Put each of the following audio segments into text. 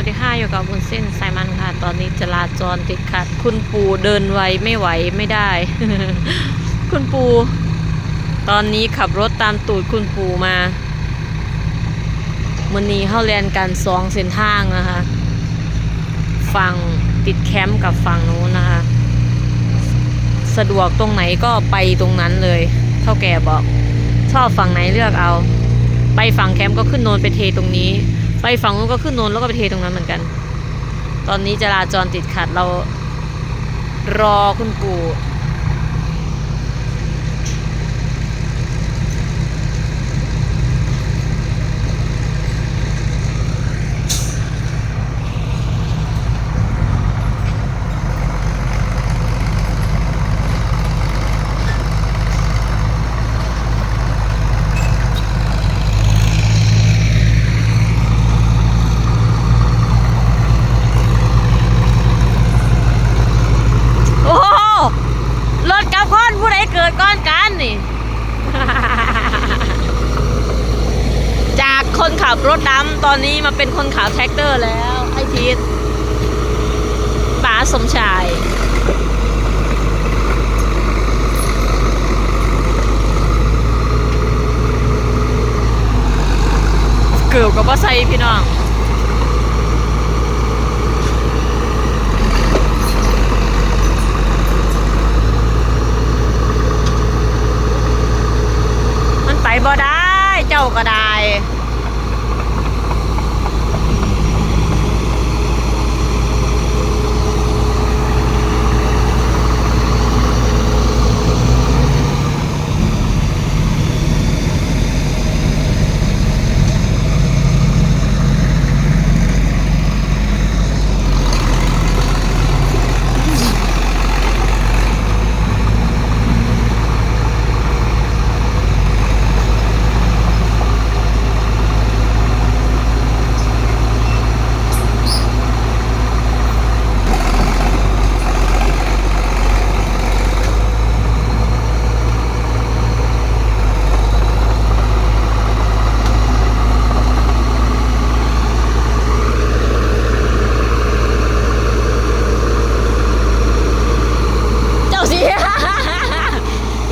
วัสดีค่ะอยู่กับบุญเส้นสายมันค่ะ ตอนนี้จราจรติดขัด คุณปูเดินไวไม่ไหวไม่ได้ คุณปู ตอนนี้ขับรถตามตูดคุณปูมามันนี้เข้าเรียนกันสองเส้นทางนะคะฝั่งติดแคมป์กับฝั่งนู้นนะคะ สะดวกตรงไหนก็ไปตรงนั้นเลย เท่าแก่บอก ชอบฝั่งไหนเลือกเอา ไปฝั่งแคมป์ก็ขึ้นโนนไปเทตรงนี้ ไปฝั่งนู้นก็ขึ้นนนแล้วก็ไปเทตรงนั้นเหมือนกัน ตอนนี้จราจรติดขัดเรารอคุณปู่ โอ้โหรถกับคนผู้ใดเกิดก้อนกันนี่ จากคนขับรถดำ ตอนนี้มาเป็นคนขับแท็กเตอร์แล้วไอพีทป๋าสมชายเกือบกับว่าใส่พี่น้องมันไปบ่ได้ เจ้าก็ได้ เจ้าสิ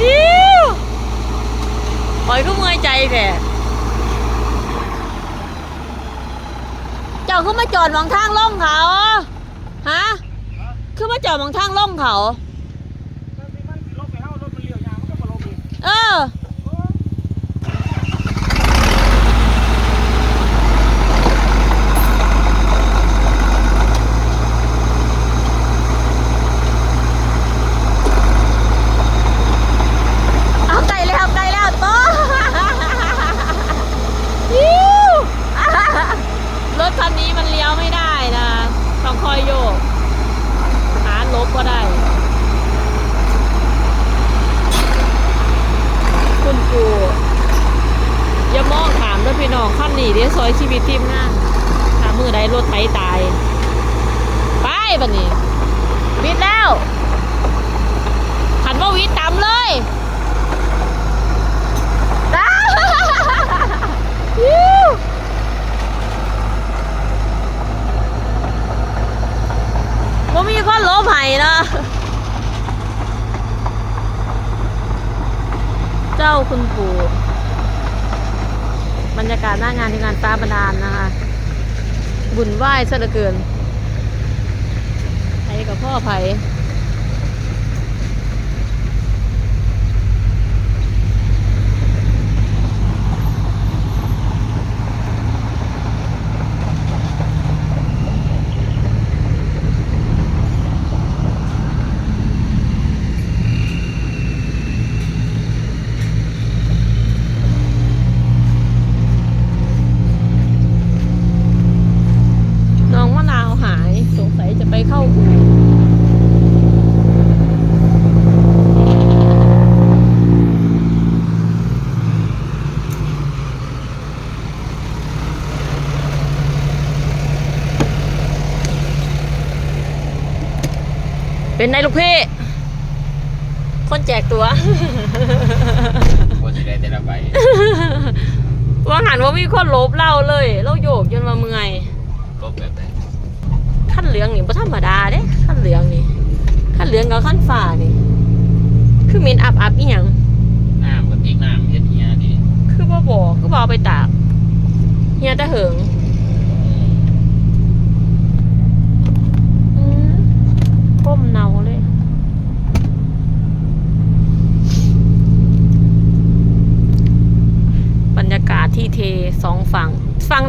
อิ้วปล่อยก็เมื่อยใจ แท้เจ้าขึ้นมาจอดมองทางล่องเขา ฮะขึ้นมาจอดมองทางล่องเขา เออ เอาไก่แล้วไก่แล้วโตะ อิ๊ว รถคันนี้มันเลี้ยว ไม่ได้นะ ต้องคอยโยก หาลบก็ได้คุณกูอย่ามองถามด้วยพี่น้องขั้นนี้เดี๋ยวซอยชีวิตทีมงานถ้าถามมือใดรถไถตาย ไปบันนี้วิดแล้วขันว่าวิดต่ำเลย ตาอิ๊วบ่มีคนลบให้นะ เจ้า คุณปู่บรรยากาศหน้างานที่งานฟ้าบันดาลนะคะ บุญไหว้ซะเหลือเกินไผกับพ่อไผ่ เป็นไงลูกพี่ คนแจกตัว คนสิได้แต่ละใบว่าหันว่ามีคนลบเราเลยเราโยกจนมาเมื่อยลบแบบไหนขั้นเหลืองนี่บ่ธรรมดาเด้ขั้นเหลืองนี่ขั้นเหลืองกับขั้นฝ่านี่ คือมีนอับอับอีหยังน้ำกับอีกน้ำเฮ็ดเฮียดิคือบ่บอกคือบ่อาไปตากเฮียตะเหิง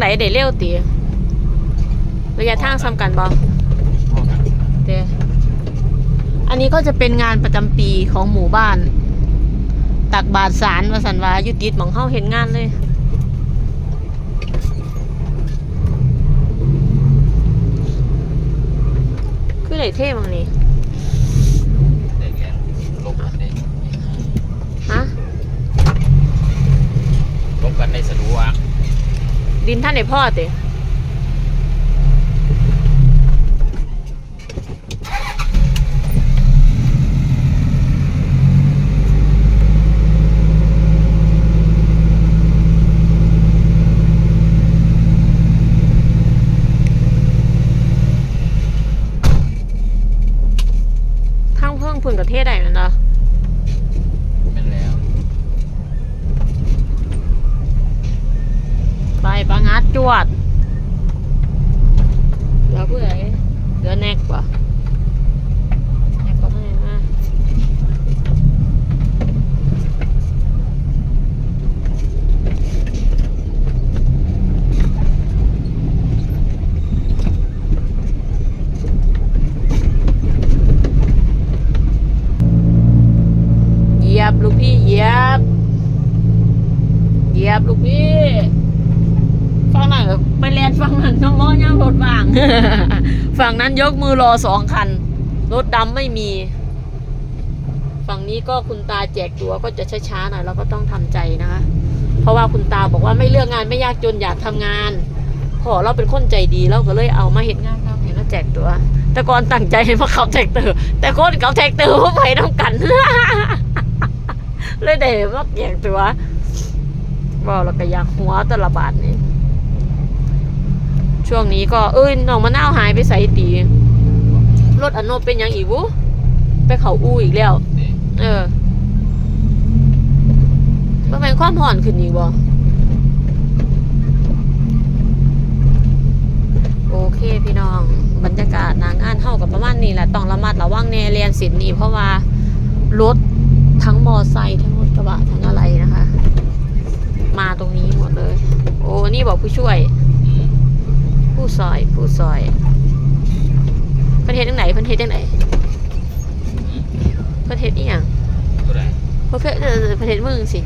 ฝั่งไหนเดเร็วตีระยะทางซ้ำกันบ่พ่อกันเดอันนี้ก็จะเป็นงานประจำปีของหมู่บ้าน ตักบาทสารวสันวาอยุติดหมองเฮาเห็นงานเลยคือไหนเท่มังนี่เด็กแกลบกันได้ฮะลบกันได้สะดวก ดินท่านไหนพ่อเตะทางเพิ่งพุ่นประเทศใดนั่นเนาะ เป็นแล้ว ไปปะงัด จวดเหลือผู้ใดเหลือแนกปะแนกก็ให้มาเหยียบลูกพี่เหยียบเหยียบลูกพี่ ฝั่งนั้นก็ไปแลนฝั่งนั้นน้องล้อย่างรถว่าง ฝั่งนั้นยกมือรอสองคัน รถดำไม่มี ฝั่งนี้ก็คุณตาแจกตัวก็จะช้าๆหน่อยเราก็ต้องทำใจนะคะ เพราะว่าคุณตาบอกว่าไม่เลือกงานไม่ยากจนอยากทำงานพอเราเป็นคนใจดีเราก็เลยเอามาเห็นงานครับเห็นแล้วแจกตัว แต่ก่อนตั้งใจให้มาขับแท็กเตอร์ แต่คนขับแท็กเตอร์เขาไปน้ำกัน เลยได้มาแจกตัวบอกแล้วก็อยากหัวแตละบาทนี่ ช่วงนี้ก็เอ้ยน้องมะนาวหายไปใส่ตีรถอนโนเป็นหยังอีกวุไปเขาอู้อีกแล้วนี่เออมันเป็นความห่อนขึ้นอีกบ่โอเคพี่น้อง บรรยากาศหนางานเท่ากับประมาณนี้แหละต้องระมัดระวังแน่เรียนสินนี่เพราะว่ารถทั้งมอไซค์ทั้งรถกระบะทั้งอะไรนะคะ มาตรงนี้หมดเลย โอ้นี่บอกผู้ช่วยอืม ผู้ซอยผู้ซอยเพิ่นเฮ็ดจังไหนเพิ่นเฮ็ดจังไหนเพิ่นเฮ็ดอีหยังตัวใดเพิ่นเฮ็ดเออเพิ่นเฮ็ดมึงสิ